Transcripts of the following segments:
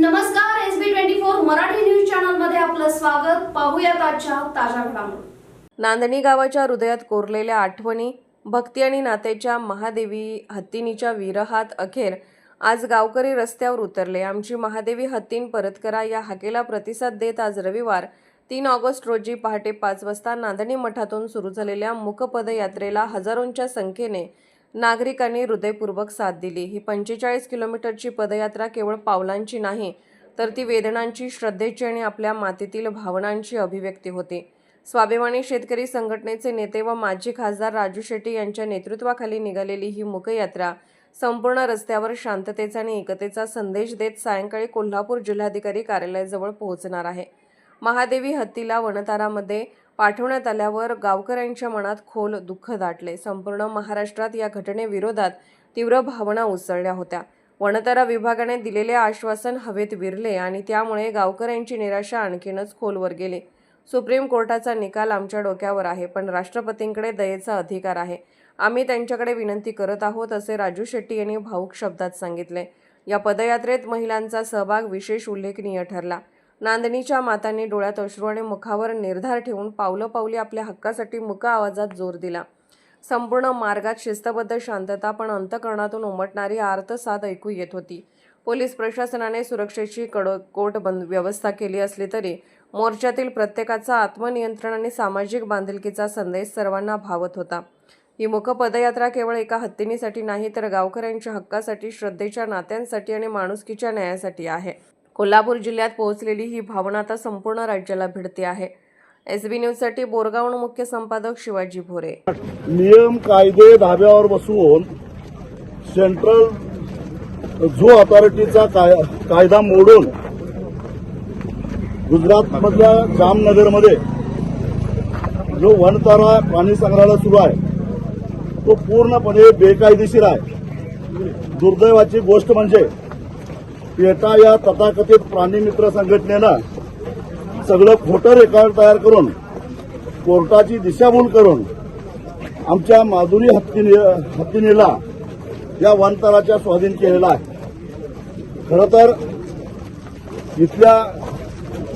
नमस्कार S B twenty four Marathi news चॅनलमध्ये आपलं स्वागत. पाहूयात आजच्या ताज्या घडामोडी. नांदणी गावाच्या हृदयात कोरलेल्या आठवणी भक्ती आणि नातेच्या महादेवी हत्तीनीच्या विरहात अखेर आज गावकरी रस्त्यावर उतरले. आमची महादेवी हत्तीन परत करा या हाकेला प्रतिसाद देत आज रविवार तीन ऑगस्ट रोजी पहाटे पाच वाजता नांदणी मठातून सुरू झालेल्या मुकपदयात्रेला हजारोंच्या संख्येने नागरिकांनी हृदयपूर्वक साथ दिली. ही पंचेचाळीस किलोमीटरची पदयात्रा केवळ पावलांची नाही तर ती वेदनांची श्रद्धेची आणि आपल्या मातीतील भावनांची अभिव्यक्ती होती. स्वाभिमानी शेतकरी संघटनेचे नेते व माजी खासदार राजू शेट्टी यांच्या नेतृत्वाखाली निघालेली ही मुखयात्रा संपूर्ण रस्त्यावर शांततेचा आणि एकतेचा संदेश देत सायंकाळी कोल्हापूर जिल्हाधिकारी कार्यालयाजवळ पोहोचणार आहे. महादेवी हत्तीला वनतारामध्ये पाठवण्यात आल्यावर गावकऱ्यांच्या मनात खोल दुःख दाटले. संपूर्ण महाराष्ट्रात या घटनेविरोधात तीव्र भावना उसळल्या होत्या. वनतारा विभागाने दिलेले आश्वासन हवेत विरले आणि त्यामुळे गावकऱ्यांची निराशा आणखीनच खोलवर गेली. सुप्रीम कोर्टाचा निकाल आमच्या डोक्यावर आहे पण राष्ट्रपतींकडे दयेचा अधिकार आहे. आम्ही त्यांच्याकडे विनंती करत आहोत असे राजू शेट्टी यांनी भाऊक शब्दात सांगितले. या पदयात्रेत महिलांचा सहभाग विशेष उल्लेखनीय ठरला. नांदणीच्या मातांनी डोळ्यात अश्रू आणि मुखावर निर्धार ठेवून पावलं पावली आपल्या हक्कासाठी मुका आवाजात जोर दिला. संपूर्ण मार्गात शिस्तबद्ध शांतता पण अंतकरणातून उमटणारी आर्तसाद ऐकू येत होती. पोलीस प्रशासनाने सुरक्षेची कडकोट बंद व्यवस्था केली असली तरी मोर्चातील प्रत्येकाचा आत्मनियंत्रण आणि सामाजिक बांधिलकीचा संदेश सर्वांना भावत होता. ही मुख पदयात्रा केवळ एका हत्तीनीसाठी नाही तर गावकऱ्यांच्या हक्कासाठी श्रद्धेच्या नात्यांसाठी आणि माणुसकीच्या न्यायासाठी आहे. कोल्हापूर जिल्ह्यात पोहोचलेली ही भावना आता संपूर्ण राज्याला भिडते आहे. एस बी न्यूजसाठी बोरगावण मुख्य संपादक शिवाजी भोरे. नियम कायदे धाब्यावर बसवून सेंट्रल झू अथॉरिटीचा काय- कायदा मोडून गुजरातमधल्या जामनगरमध्ये जो वनतारा प्राणी संग्रहालय सुरू आहे तो पूर्णपणे बेकायदेशीर आहे. दुर्दैवाची गोष्ट म्हणजे पेटा या तथाकथित प्राणी मित्र संघटनेनं सगळं खोटं रेकॉर्ड तयार करून कोर्टाची दिशाभूल करून आमच्या माधुरी हत्तीने हत्तीनेला या वनतराच्या स्वाधीन केलेला आहे. खरं तर इथल्या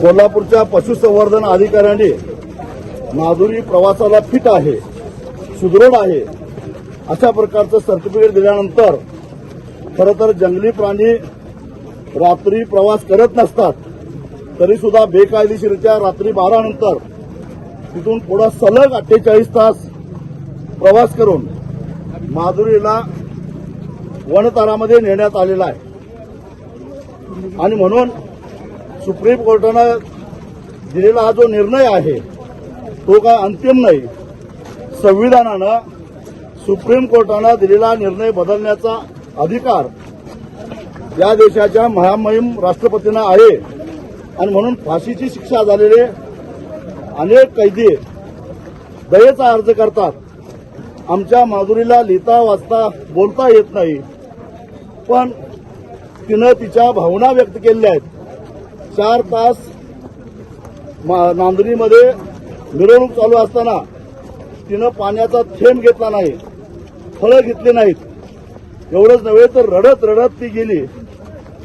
कोल्हापूरच्या पशुसंवर्धन अधिकाऱ्यांनी माधुरी प्रवासाला फिट आहे सुदृढ आहे अशा प्रकारचं सर्टिफिकेट दिल्यानंतर खरं तर जंगली प्राणी रात्री प्रवास करत नसतात तरी सुद्धा बेकायदेशीरित्या रात्री बारा नंतर तिथून पुढे सलग अठ्ठेचाळीस तास प्रवास करून माधुरीला वनतारामध्ये नेण्यात आलेला आहे. आणि म्हणून सुप्रीम कोर्टानं दिलेला हा जो निर्णय आहे तो काय अंतिम नाही. संविधानानं सुप्रीम कोर्टानं दिलेला निर्णय बदलण्याचा अधिकार या देशाच्या महामहिम राष्ट्रपतींना आहे. आणि म्हणून फाशीची शिक्षा झालेले अनेक कैदी दयेचा अर्ज करतात. आमच्या माधुरीला लिहिता वाचता बोलता येत नाही. पण तिनं तिच्या भावना व्यक्त केलेल्या आहेत. चार तास मा- नांदणीमध्ये मिरवणूक चालू असताना तिनं पाण्याचा थेंब घेतला नाही फळं घेतली नाहीत. एवढंच नव्हे तर रडत रडत ती गेली.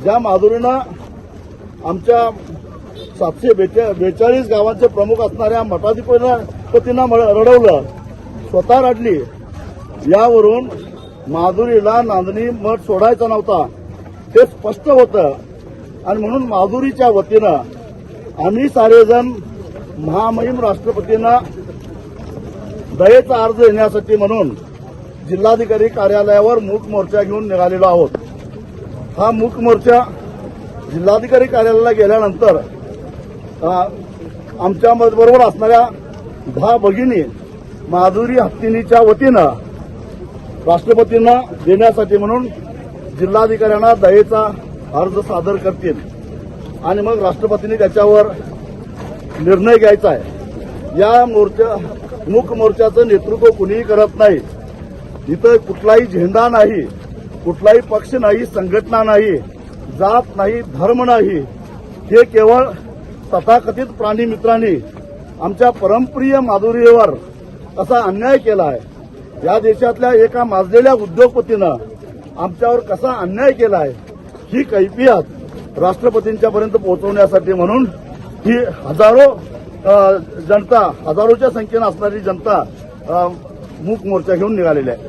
ज्या माधुरीनं आमच्या सातशे बेचा बेचाळीस गावांचे प्रमुख असणाऱ्या मठाधिपतींना रडवलं स्वतः रडली. यावरून माधुरीला नांदणी मठ सोडायचा नव्हता. ते स्पष्ट होतं. आणि म्हणून माधुरीच्या वतीनं आम्ही सारेजण महामहिम राष्ट्रपतींना दयेचा अर्ज देण्यासाठी म्हणून जिल्हाधिकारी कार्यालयावर मूक मोर्चा घेऊन निघालेलो आहोत. हा मूक मोर्चा जिल्हाधिकारी कार्यालयाला गेल्यानंतर आमच्या बरोबर असणाऱ्या दहा भगिनी माधुरी हत्तीनीच्या वतीनं राष्ट्रपतींना देण्यासाठी म्हणून जिल्हाधिकाऱ्यांना दयेचा अर्ज सादर करतील. आणि मग राष्ट्रपतींनी त्याच्यावर निर्णय घ्यायचा आहे. या मोर्चा मूक मोर्चाचं नेतृत्व कुणीही करत नाही. इथं कुठलाही झेंडा नाही. कुठलाही पक्ष नाही संघटना नाही जात नाही धर्म नाही हे केवळ तथाकथित प्राणी मित्रांनी आमच्या परमप्रिय माधुरीवर असा अन्याय केला आहे. या देशातल्या एका माजलेल्या उद्योगपतीनं आमच्यावर कसा अन्याय केला आहे ही कैफियत राष्ट्रपतींच्यापर्यंत पोहोचवण्यासाठी म्हणून ही हजारो जनता हजारोच्या संख्येनं असणारी जनता मूक मोर्चा घेऊन निघालेली आहे.